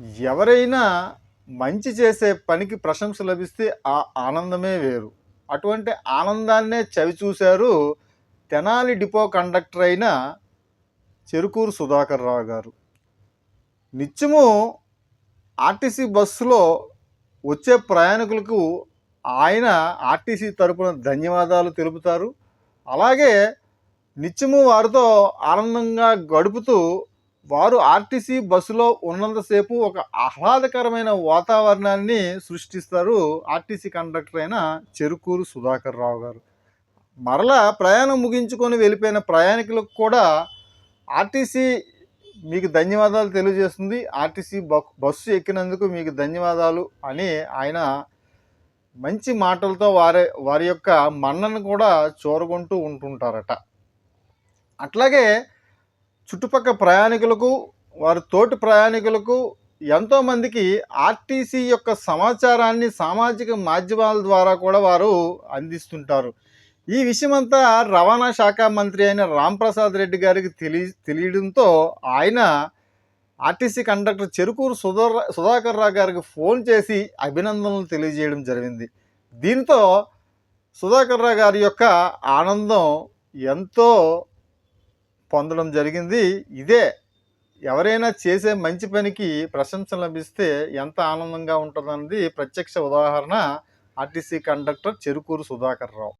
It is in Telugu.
ఎవరైనా మంచి చేసే పనికి ప్రశంస లభిస్తే ఆ ఆనందమే వేరు. అటువంటి ఆనందాన్నే చవి చూశారు తెనాలి డిపో కండక్టర్ అయిన చెరుకూరు సుధాకర్ రావు గారు. నిత్యము ఆర్టీసీ బస్సులో వచ్చే ప్రయాణికులకు ఆయన ఆర్టీసీ తరపున ధన్యవాదాలు తెలుపుతారు. అలాగే నిత్యము వారితో ఆనందంగా గడుపుతూ వారు ఆర్టీసీ బస్సులో ఉన్నంతసేపు ఒక ఆహ్లాదకరమైన వాతావరణాన్ని సృష్టిస్తారు ఆర్టీసీ కండక్టర్ అయిన చెరుకూరు సుధాకర్ రావు గారు. మరలా ప్రయాణం ముగించుకొని వెళ్ళిపోయిన ప్రయాణికులకు కూడా ఆర్టీసీ మీకు ధన్యవాదాలు తెలియజేస్తుంది. ఆర్టీసీ బస్సు ఎక్కినందుకు మీకు ధన్యవాదాలు అని ఆయన మంచి మాటలతో వారి వారి యొక్క మన్నను కూడా చూరగొంటూ ఉంటుంటారట. అట్లాగే చుట్టుపక్కల ప్రయాణికులకు వారి తోటి ప్రయాణికులకు ఎంతోమందికి ఆర్టీసీ యొక్క సమాచారాన్ని సామాజిక మాధ్యమాల ద్వారా కూడా వారు అందిస్తుంటారు. ఈ విషయమంతా రవాణా శాఖ మంత్రి అయిన రాంప్రసాద్ రెడ్డి గారికి తెలియ తెలియడంతో ఆయన ఆర్టీసీ కండక్టర్ చెరుకూరు సుధా సుధాకర్ రావు గారికి ఫోన్ చేసి అభినందనలు తెలియజేయడం జరిగింది. దీంతో సుధాకర్ రావు గారి యొక్క ఆనందం ఎంతో పొందడం జరిగింది. ఇదే ఎవరైనా చేసే మంచి పనికి ప్రశంస లభిస్తే ఎంత ఆనందంగా ఉంటుందన్నది ప్రత్యక్ష ఉదాహరణ ఆర్టీసీ కండక్టర్ చెరుకూరు సుధాకర్ రావు.